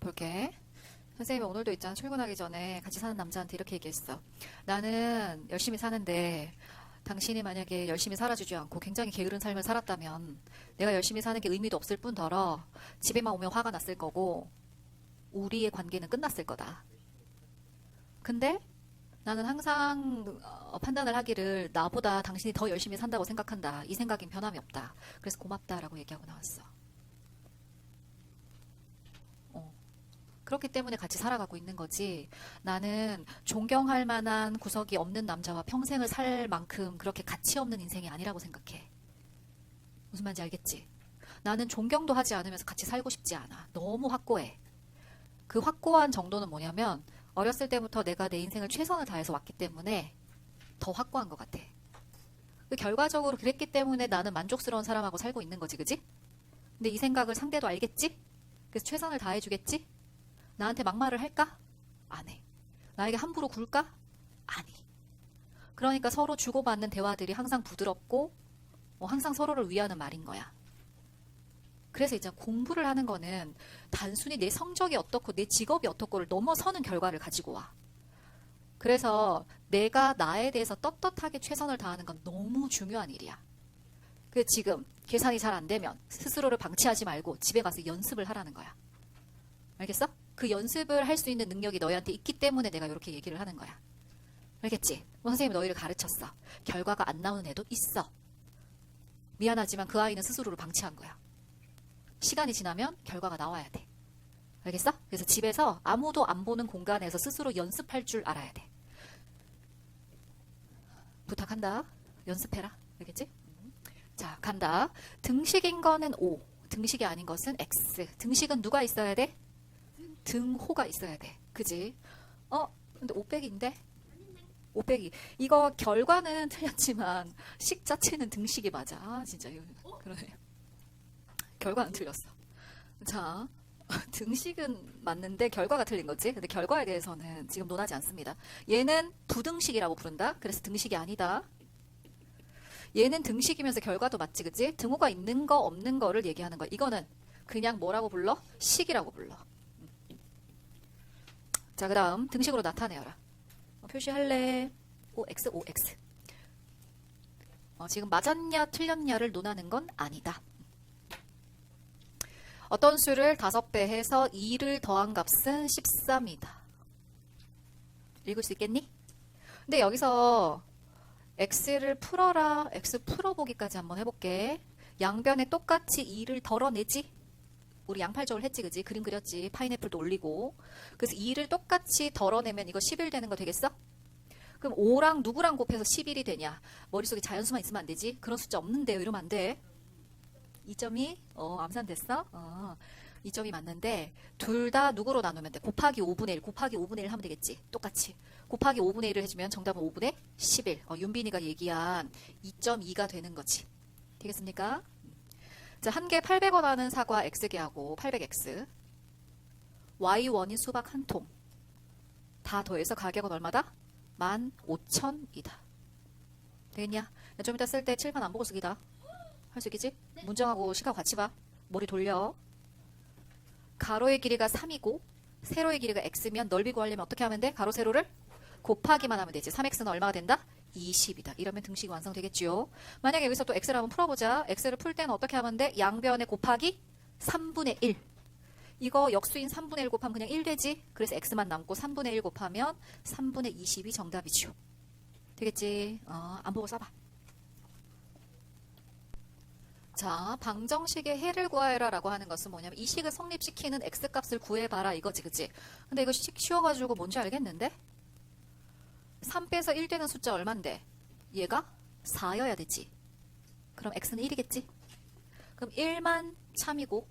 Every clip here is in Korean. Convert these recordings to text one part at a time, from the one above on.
볼게. 선생님이 오늘도 있잖아. 출근하기 전에 같이 사는 남자한테 이렇게 얘기했어. 나는 열심히 사는데 당신이 만약에 열심히 살아주지 않고 굉장히 게으른 삶을 살았다면 내가 열심히 사는 게 의미도 없을 뿐더러 집에만 오면 화가 났을 거고 우리의 관계는 끝났을 거다. 근데 나는 항상 어, 판단을 하기를 나보다 당신이 더 열심히 산다고 생각한다. 이 생각엔 변함이 없다. 그래서 고맙다라고 얘기하고 나왔어. 어. 그렇기 때문에 같이 살아가고 있는 거지. 나는 존경할 만한 구석이 없는 남자와 평생을 살 만큼 그렇게 가치 없는 인생이 아니라고 생각해. 무슨 말인지 알겠지? 나는 존경도 하지 않으면서 같이 살고 싶지 않아. 너무 확고해. 그 확고한 정도는 뭐냐면 어렸을 때부터 내가 내 인생을 최선을 다해서 왔기 때문에 더 확고한 것 같아. 그 결과적으로 그랬기 때문에 나는 만족스러운 사람하고 살고 있는 거지, 그지? 근데 이 생각을 상대도 알겠지? 그래서 최선을 다해주겠지? 나한테 막말을 할까? 안 해. 나에게 함부로 굴까? 아니. 그러니까 서로 주고받는 대화들이 항상 부드럽고 어, 항상 서로를 위하는 말인 거야. 그래서 이제 공부를 하는 거는 단순히 내 성적이 어떻고 내 직업이 어떻고를 넘어서는 결과를 가지고 와. 그래서 내가 나에 대해서 떳떳하게 최선을 다하는 건 너무 중요한 일이야. 그 지금 계산이 잘 안 되면 스스로를 방치하지 말고 집에 가서 연습을 하라는 거야. 알겠어? 그 연습을 할 수 있는 능력이 너희한테 있기 때문에 내가 이렇게 얘기를 하는 거야. 알겠지? 뭐 선생님이 너희를 가르쳤어. 결과가 안 나오는 애도 있어. 미안하지만 그 아이는 스스로를 방치한 거야. 시간이 지나면 결과가 나와야 돼. 알겠어? 그래서 집에서 아무도 안 보는 공간에서 스스로 연습할 줄 알아야 돼. 부탁한다. 연습해라. 알겠지? 자, 간다. 등식인 거는 O, 등식이 아닌 것은 X. 등식은 누가 있어야 돼? 등호가 있어야 돼. 그지? 어, 근데 500인데? 500이. 이거 결과는 틀렸지만 식 자체는 등식이 맞아. 아, 진짜 이거 그러네. 결과는 틀렸어. 자, 등식은 맞는데 결과가 틀린 거지. 근데 결과에 대해서는 지금 논하지 않습니다. 얘는 부등식이라고 부른다. 그래서 등식이 아니다. 얘는 등식이면서 결과도 맞지, 그지? 등호가 있는 거 없는 거를 얘기하는 거야. 이거는 그냥 뭐라고 불러? 식이라고 불러. 자, 그 다음 등식으로 나타내어라. 어, 표시할래? OX, OX. 어, 지금 맞았냐, 틀렸냐를 논하는 건 아니다. 어떤 수를 5배 해서 2를 더한 값은 13이다. 읽을 수 있겠니? 근데 여기서 x를 풀어라, x 풀어보기까지 한번 해볼게. 양변에 똑같이 2를 덜어내지? 우리 양팔적을 했지, 그지? 그림 그렸지. 파인애플도 올리고. 그래서 2를 똑같이 덜어내면 이거 11 되는 거 되겠어? 그럼 5랑 누구랑 곱해서 11이 되냐? 머릿속에 자연수만 있으면 안 되지? 그런 숫자 없는데요. 이러면 안 돼. 2점이 어, 암산됐어? 어, 2점이 맞는데 둘 다 누구로 나누면 돼? 곱하기 5분의 1, 곱하기 5분의 1 하면 되겠지? 똑같이. 곱하기 5분의 1을 해주면 정답은 5분의 11. 어, 윤빈이가 얘기한 2.2가 되는 거지. 되겠습니까? 자, 한 개 800원 하는 사과 X개하고 800X. Y1인 수박 한 통. 다 더해서 가격은 얼마다? 15,000이다. 되겠냐? 좀 이따 쓸때 칠판 안 보고 쓰기다. 할 수 있겠지? 문정하고 시각 같이 봐. 머리 돌려. 가로의 길이가 3이고 세로의 길이가 x면 넓이 구하려면 어떻게 하면 돼? 가로 세로를 곱하기만 하면 되지. 3x는 얼마가 된다? 20이다. 이러면 등식이 완성되겠지요. 만약에 여기서 또 x를 한번 풀어보자. x를 풀 때는 어떻게 하면 돼? 양변에 곱하기 3분의 1. 이거 역수인 3분의 1 곱하면 그냥 1 되지? 그래서 x만 남고 3분의 1 곱하면 3분의 20이 정답이죠. 되겠지? 어, 안 보고 써봐. 자, 방정식의 해를 구하여라 라고 하는 것은 뭐냐면 이 식을 성립시키는 x값을 구해봐라 이거지, 그치? 근데 이거 식 쉬워가지고 뭔지 알겠는데? 3 빼서 1 되는 숫자 얼만데? 얘가 4여야 되지. 그럼 x는 1이겠지? 그럼 1만 참이고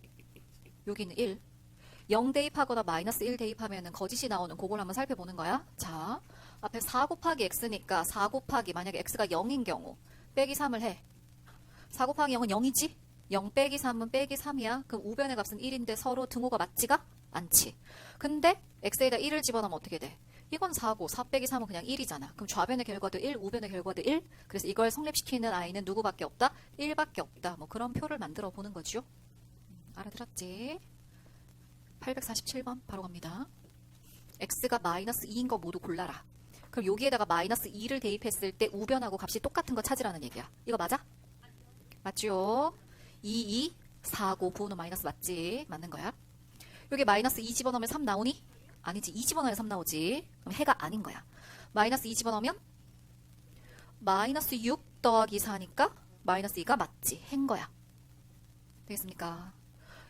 여기는 1. 0 대입하거나 마이너스 1 대입하면 거짓이 나오는 그걸 한번 살펴보는 거야. 자, 앞에 4 곱하기 x니까 4 곱하기 만약에 x가 0인 경우 빼기 3을 해. 4 곱하기 0은 0이지? 0 빼기 3은 빼기 3이야. 그럼 우변의 값은 1인데 서로 등호가 맞지가 않지. 근데 x에다 1을 집어넣으면 어떻게 돼? 이건 4고 4 빼기 3은 그냥 1이잖아. 그럼 좌변의 결과도 1, 우변의 결과도 1. 그래서 이걸 성립시키는 아이는 누구밖에 없다? 1밖에 없다. 뭐 그런 표를 만들어 보는 거죠. 음, 알아들었지? 847번 바로 갑니다. x가 마이너스 2인 거 모두 골라라. 그럼 여기에다가 마이너스 2를 대입했을 때 우변하고 값이 똑같은 거 찾으라는 얘기야. 이거 맞아? 맞죠? 2, 2, 4, 9, 부호는 마이너스 맞지? 맞는 거야. 여기 마이너스 2 집어넣으면 3 나오니? 아니지. 2 집어넣으면 3 나오지. 그럼 해가 아닌 거야. 마이너스 2 집어넣으면 마이너스 6 더하기 4니까 마이너스 2가 맞지. 해인 거야. 되겠습니까?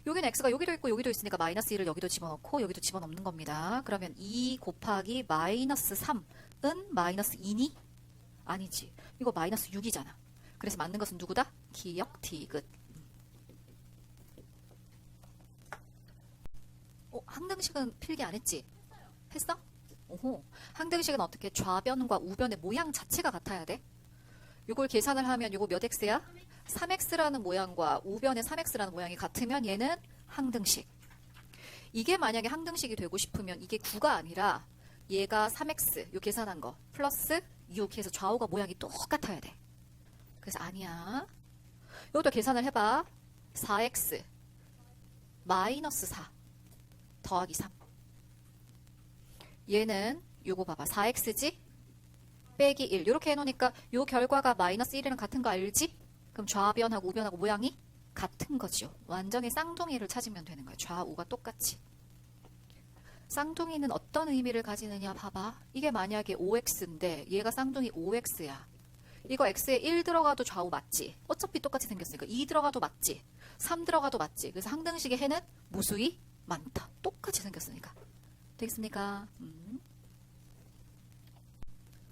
여기는 x가 여기도 있고 여기도 있으니까 마이너스 1을 여기도 집어넣고 여기도 집어넣는 겁니다. 그러면 2 곱하기 마이너스 3은 마이너스 2니? 아니지. 이거 마이너스 6이잖아. 그래서 맞는 것은 누구다? 기역 디귿. 어, 항등식은 필기 안 했지? 했어? 오호. 항등식은 어떻게 좌변과 우변의 모양 자체가 같아야 돼? 이걸 계산을 하면 이거 몇 x야? 3x라는 모양과 우변의 3x라는 모양이 같으면 얘는 항등식. 이게 만약에 항등식이 되고 싶으면 이게 9가 아니라 얘가 3x, 요 계산한 거, 플러스 6 해서 좌우가 모양이 똑같아야 돼. 그래서 아니야. 이것도 계산을 해봐. 4x 마이너스 4 더하기 3. 얘는 요거 봐봐. 4x지? 빼기 1. 이렇게 해놓으니까 요 결과가 마이너스 1이랑 같은 거 알지? 그럼 좌변하고 우변하고 모양이 같은 거죠. 완전히 쌍둥이를 찾으면 되는 거예요. 좌우가 똑같이. 쌍둥이는 어떤 의미를 가지느냐 봐봐. 이게 만약에 5x인데 얘가 쌍둥이 5x야. 이거 x에 1 들어가도 좌우 맞지? 어차피 똑같이 생겼으니까 2 들어가도 맞지? 3 들어가도 맞지? 그래서 항등식의 해는 무수히 많다. 똑같이 생겼으니까. 되겠습니까? 음.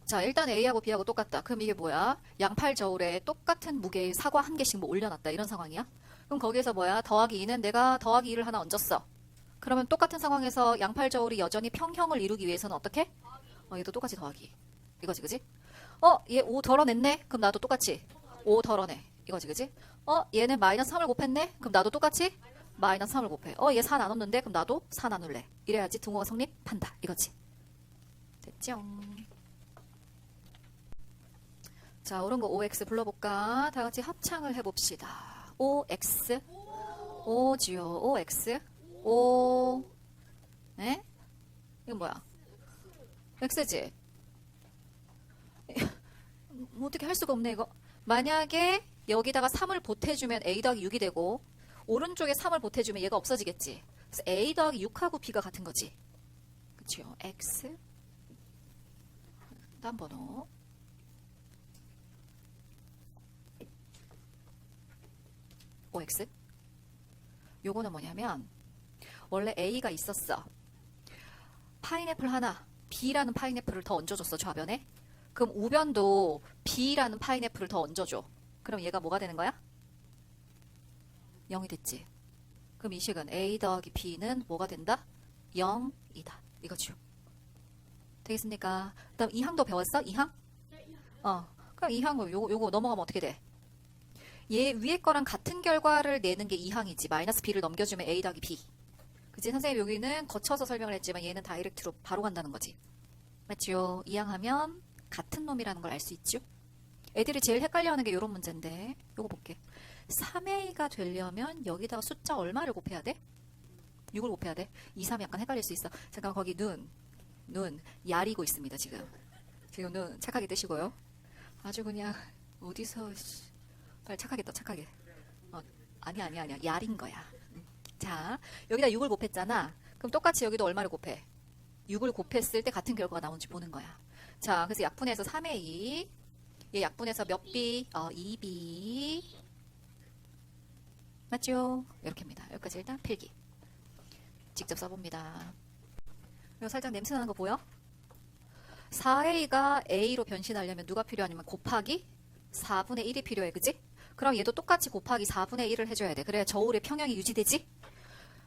자, 일단 A하고 B하고 똑같다. 그럼 이게 뭐야? 양팔 저울에 똑같은 무게의 사과 한 개씩 뭐 올려놨다. 이런 상황이야? 그럼 거기에서 뭐야? 더하기 2는 내가 더하기 2를 하나 얹었어. 그러면 똑같은 상황에서 양팔 저울이 여전히 평형을 이루기 위해서는 어떻게? 어, 얘도 똑같이 더하기. 이거지, 그지? 어, 얘 5 덜어냈네? 그럼 나도 똑같이 5 덜어내. 이거지, 그지? 어, 얘는 마이너스 3을 곱했네? 그럼 나도 똑같이 마이너스 3을 곱해. 어, 얘 4 나눴는데? 그럼 나도 4 나눌래. 이래야지 등호가 성립한다. 이거지. 됐죠? 자, 옳은 거 OX 불러볼까? 다 같이 합창을 해봅시다. OX. O지요. OX. O. 네? 이건 뭐야? X지? 뭐 어떻게 할 수가 없네, 이거. 만약에 여기다가 3을 보태주면 A 더하기 6이 되고, 오른쪽에 3을 보태주면 얘가 없어지겠지. 그래서 A 더하기 6하고 B가 같은 거지. 그치요? X. 다음 번호. OX. 요거는 뭐냐면 원래 A가 있었어. 파인애플 하나, B라는 파인애플을 더 얹어줬어 좌변에. 그럼 우변도 B라는 파인애플을 더 얹어줘. 그럼 얘가 뭐가 되는 거야? 0이 됐지. 그럼 이 식은 A 더하기 B는 뭐가 된다? 0이다. 이거죠. 되겠습니까? 그다음 이 항도 배웠어? 이 항? 어. 그럼 이 항은 요거 요거 넘어가면 어떻게 돼? 얘 위에 거랑 같은 결과를 내는 게 2항이지. 마이너스 b를 넘겨주면 a 더하기 b. 그치? 선생님 여기는 거쳐서 설명을 했지만 얘는 다이렉트로 바로 간다는 거지. 맞죠? 2항 하면 같은 놈이라는 걸 알 수 있죠? 애들이 제일 헷갈려하는 게 이런 문제인데 요거 볼게. 3a가 되려면 여기다가 숫자 얼마를 곱해야 돼? 6을 곱해야 돼. 2, 3 약간 헷갈릴 수 있어. 잠깐 거기 눈, 눈 야리고 있습니다 지금. 지금 눈 착하게 뜨시고요. 아주 그냥 어디서 씨, 빨리 착하게 떠 착하게 어, 아니 아니 아니야 야린 거야 음. 자 여기다 6을 곱했잖아 그럼 똑같이 여기도 얼마를 곱해 6을 곱했을 때 같은 결과가 나오는지 보는 거야 자 그래서 약분해서 3의 2 얘 약분해서 몇 b? 어 2b 맞죠? 이렇게입니다 여기까지 일단 필기 직접 써봅니다 이거 살짝 냄새 나는 거 보여? 4a가 a로 변신하려면 누가 필요하냐면 곱하기 4분의 1이 필요해 그지? 그럼 얘도 똑같이 곱하기 4분의 1을 해줘야 돼. 그래야 저울의 평형이 유지되지?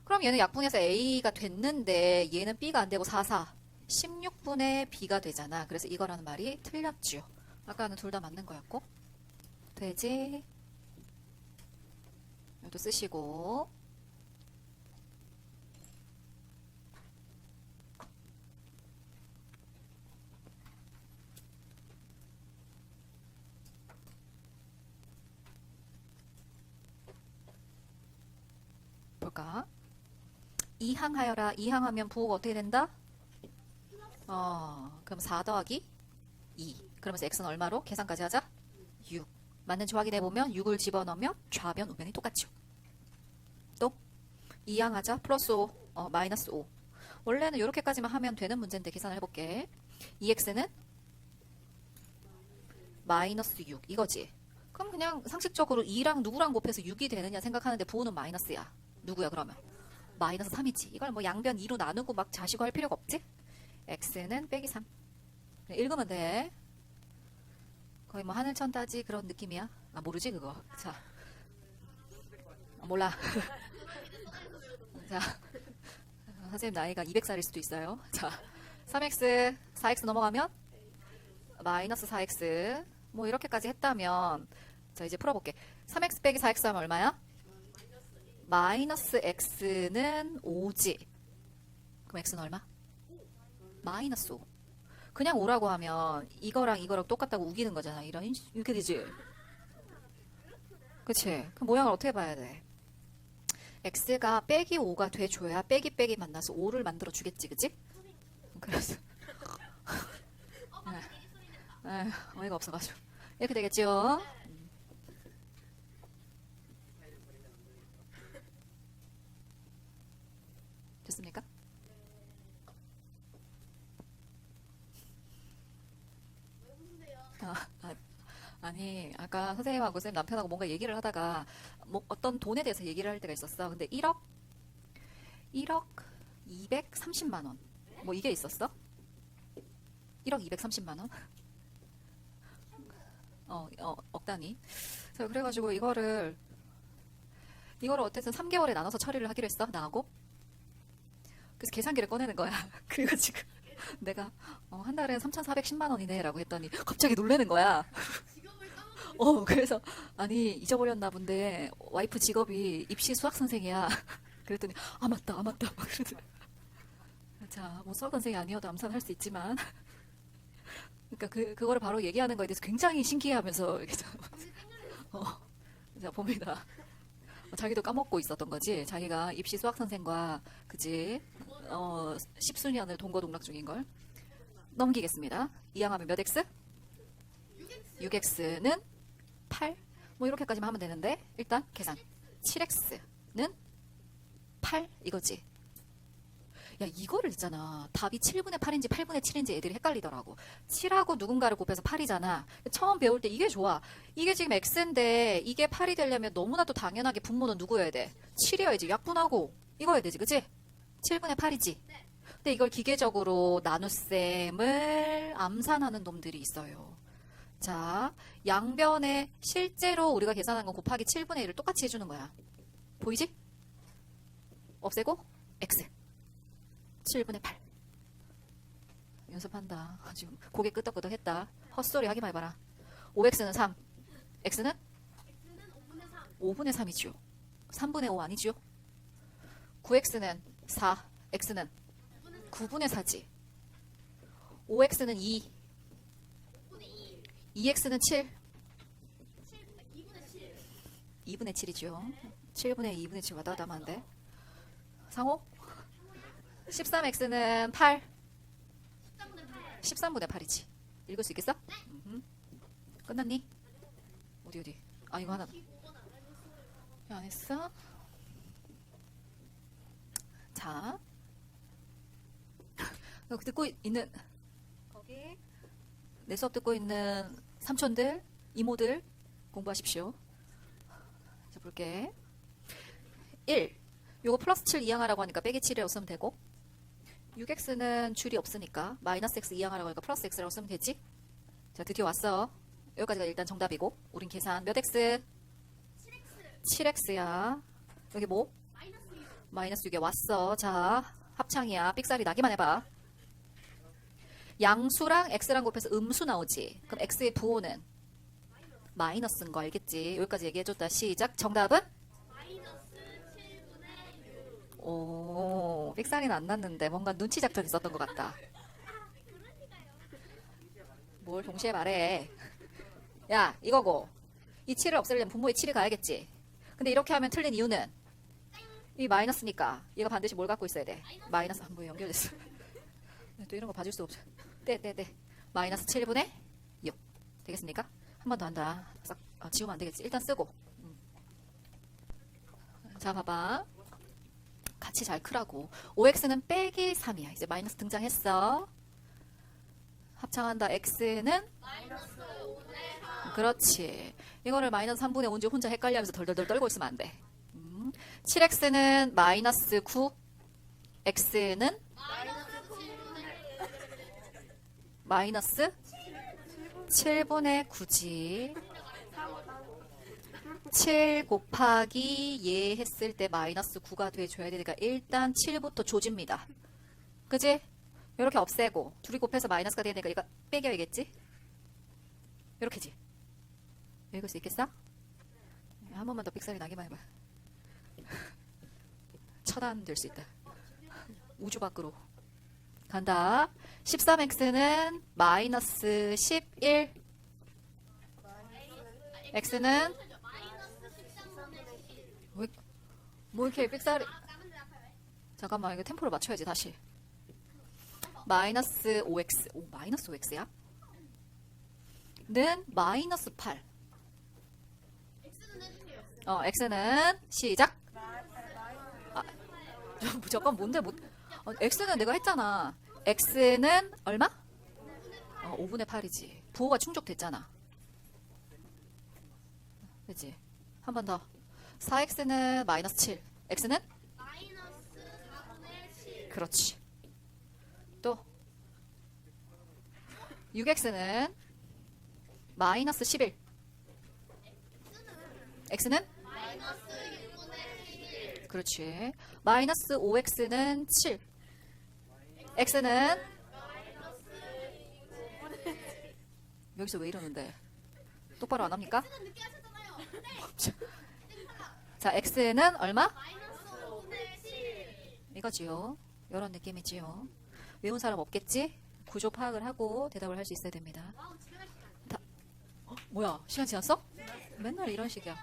그럼 얘는 약분해서 A가 됐는데 얘는 B가 안 되고 4, 4. 16분의 B가 되잖아. 그래서 이거라는 말이 틀렸죠. 아까는 둘 다 맞는 거였고. 되지? 이것도 쓰시고. 볼까? 이항하여라. 이항하면 부호가 어떻게 된다? 어, 그럼 4 더하기 2. 그러면서 x는 얼마로? 계산까지 하자. 6. 맞는지 확인해 보면 6을 집어넣으면 좌변 우변이 똑같죠. 또 이항하자. 플러스 5, 어, 마이너스 5. 원래는 이렇게까지만 하면 되는 문제인데 계산을 해볼게. 2x는 마이너스 6 이거지. 그럼 그냥 상식적으로 2랑 누구랑 곱해서 6이 되느냐 생각하는데 부호는 마이너스야. 누구야 그러면? 마이너스 3이지. 이걸 뭐 양변 2로 나누고 막 자시고 할 필요가 없지? x는 빼기 3. 네, 읽으면 돼. 거의 뭐 하늘 천 따지 그런 느낌이야. 아 모르지 그거. 자, 어, 몰라. 자, 선생님 나이가 200살일 수도 있어요. 자, 3x, 4x 넘어가면 마이너스 4x. 뭐 이렇게까지 했다면 자 이제 풀어볼게. 3x 빼기 4x 하면 얼마야? 마이너스 x는 5지. 그럼 x는 얼마? 마이너스 5. 그냥 5라고 하면 이거랑 이거랑 똑같다고 우기는 거잖아. 이런 이렇게 되지. 그치? 그 모양을 어떻게 봐야 돼? x가 빼기 5가 돼줘야 빼기 빼기 만나서 5를 만들어 주겠지, 그치? 그래서 에, 어이가 없어가지고 이렇게 되겠죠? 됐습니까? 아, 아, 아니 아까 선생님하고 선생님 남편하고 뭔가 얘기를 하다가 뭐 어떤 돈에 대해서 얘기를 할 때가 있었어. 근데 1억 1억 230만 원. 뭐 이게 있었어? 1억 230만 원? 어, 어, 억 단위. 그래가지고 이거를 이거를 어쨌든 3개월에 나눠서 처리를 하기로 했어. 나하고. 그래서 계산기를 꺼내는 거야. 그리고 지금 내가 어, 한 달에 3,410만 원이네라고 했더니 갑자기 놀래는 거야. 어, 그래서 아니 잊어버렸나 본데 와이프 직업이 입시 수학 선생이야. 그랬더니 아 맞다, 아 맞다. 자, 뭐 수학 선생이 아니어도 암산할 수 있지만. 그러니까 그 그거를 바로 얘기하는 거에 대해서 굉장히 신기해하면서 이렇게 좀, 어, 자 봅니다. 어, 자기도 까먹고 있었던 거지. 자기가 입시 수학 선생과 그지 어 십수년을 동거동락 중인 걸 넘기겠습니다. 이항하면 몇 x? 6x는 8. 뭐 이렇게까지만 하면 되는데 일단 계산. 7x는 8 이거지. 야 이거를 있잖아. 답이 7분의 8인지 8분의 7인지 애들이 헷갈리더라고. 7하고 누군가를 곱해서 8이잖아. 처음 배울 때 이게 좋아. 이게 지금 x인데 이게 8이 되려면 너무나도 당연하게 분모는 누구여야 돼? 7이어야지. 약분하고 이거여야 되지. 그치? 7분의 8이지. 근데 이걸 기계적으로 나눗셈을 암산하는 놈들이 있어요. 자, 양변에 실제로 우리가 계산한 건 곱하기 7분의 1을 똑같이 해주는 거야. 보이지? 없애고 x 7분의 8 연습한다. 지금 고개 끄덕끄덕 했다. 헛소리 하기만 해봐라. 5x는 3 x는 5분의 3이죠. 3분의 5 아니죠? 9x는 4 x는 9분의 4지. 5x는 2 2x는 7 2분의 7이죠. 7분의 2분의 7 왔다 갔다 하면 안 돼. 상호? 13x는 8. 13분의 8이지. 읽을 수 있겠어? 음흠. 끝났니? 어디 어디? 아 이거 하나. 야, 안 했어? 자. 여기 듣고 있는 거기 내 수업 듣고 있는 삼촌들, 이모들 공부하십시오. 자 볼게. 1. 요거 플러스 7 이항하라고 하니까 빼기 7이라고 쓰면 되고 6x는 줄이 없으니까 마이너스 x 이항하라고 하니까 플러스 x라고 쓰면 되지? 자 드디어 왔어. 여기까지가 일단 정답이고 우린 계산 몇 x? 7x야. 여기 뭐? 마이너스 6에 왔어. 자 합창이야. 삑사리 나기만 해봐. 양수랑 x랑 곱해서 음수 나오지. 그럼 x의 부호는 마이너스인 거 알겠지? 여기까지 얘기해줬다. 시작. 정답은? 오, 삑사리는 안 났는데 뭔가 눈치 작전이 있었던 것 같다. 뭘 동시에 말해. 야, 이거고. 이 7을 없애려면 분모에 7이 가야겠지. 근데 이렇게 하면 틀린 이유는 이 마이너스니까 얘가 반드시 뭘 갖고 있어야 돼? 마이너스 한번 연결됐어. 또 이런 거 봐줄 수 없죠. 네, 네, 네. 마이너스 7분의 6 되겠습니까? 한 번 더 한다. 싹 아, 지우면 안 되겠지. 일단 쓰고. 음. 자, 봐봐. 같이 잘 크라고. 5x는 빼기 3이야. 이제 마이너스 등장했어. 합창한다. x는 그렇지. 이거를 마이너스 3분의 5인지 혼자 헷갈려하면서 덜덜덜 떨고 있으면 안 돼. 음. 7x는 마이너스 9, x는 마이너스 7분의 9지. 7 곱하기 얘 했을 때 마이너스 9가 돼줘야 되니까 일단 7부터 조집니다. 그지? 이렇게 없애고 둘이 곱해서 마이너스가 되니까 이거 빼겨야겠지? 이렇게지? 읽을 수 있겠어? 한 번만 더 삑사리 나기만 해봐. 차단될 수 있다. 우주 밖으로. 간다. 13x는 마이너스 11. x는 왜, 뭐 이렇게 삑사리. 잠깐만, 이거 템포를 맞춰야지, 다시. 마이너스 5x. 오, 마이너스 5x야? 는 마이너스 8. 어, x는 시작. 아, 저, 잠깐 뭔데 못? 어, x는 내가 했잖아. x는 얼마? 어, 5분의 8이지. 부호가 충족됐잖아. 그지? 한 번 더. 4x는 마이너스 7. x는? 그렇지. 또 6x는 마이너스 11. x는? 그렇지. 마이너스 5x는 7. X는? 여기서 왜 이러는데? 똑바로 안 합니까? 자, x는 얼마? 이거지요. 이런 느낌이지요. 외운 사람 없겠지? 구조 파악을 하고 대답을 할 수 있어야 됩니다. 다, 어, 뭐야? 시간 지났어? 맨날 이런 식이야.